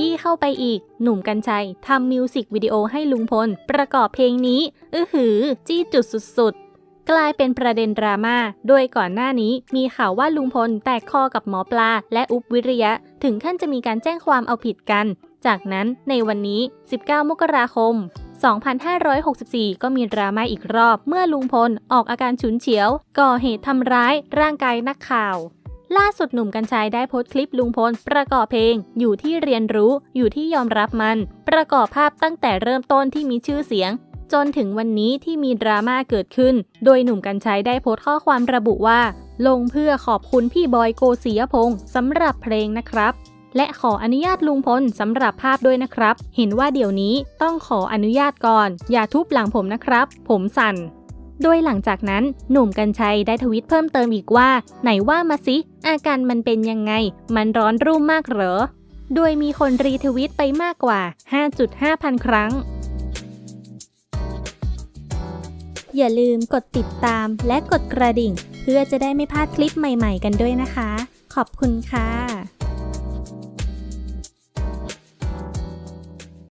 ยี้เข้าไปอีก หนุ่มกัญชัยทำมิวสิกวิดีโอให้ลุงพล ประกอบเพลงนี้ อื้อหือ จี้จุดสุดๆ กลายเป็นประเด็นดราม่า โดยก่อนหน้านี้มีข่าวว่าลุงพลแตกคอกับหมอปลา และอุบวิริยะ ถึงขั้นจะมีการแจ้งความเอาผิดกัน จากนั้นในวันนี้ 19 มกราคม 2564 ก็มีดราม่าอีกรอบ เมื่อลุงพลออกอาการฉุนเฉียว ก่อเหตุทำร้ายร่างกายนักข่าว ล่าสุดหนุ่มกัญชัยได้โพสต์คลิปลุงพลประกอบเพลง อยู่ที่เรียนรู้ อยู่ที่ยอมรับมัน ประกอบภาพตั้งแต่เริ่มต้นที่มีชื่อเสียง จนถึงวันนี้ที่มีดราม่าเกิดขึ้น โดยหนุ่มกัญชัยได้โพสต์ข้อความระบุว่า ลงเพื่อขอบคุณพี่บอยโกศิยพงศ์สำหรับเพลงนะครับ และขออนุญาตลุงพลสำหรับภาพด้วยนะครับ เห็นว่าเดี๋ยวนี้ต้องขออนุญาตก่อน อย่าทุบหลังผมนะครับ ผมสั่น โดยหลังจากนั้นหนุ่มกัญชัยได้ทวิตเพิ่มเติมอีกว่า ไหนว่ามาสิ อาการมันเป็นยังไง มันร้อนรุ่มมากเหรอ โดยมีคนรีทวิตไปมากกว่า 5.5 พันครั้ง อย่าลืมกดติดตามและกดกระดิ่ง เพื่อจะได้ไม่พลาดคลิปใหม่ๆกันด้วยนะคะ ขอบคุณค่ะ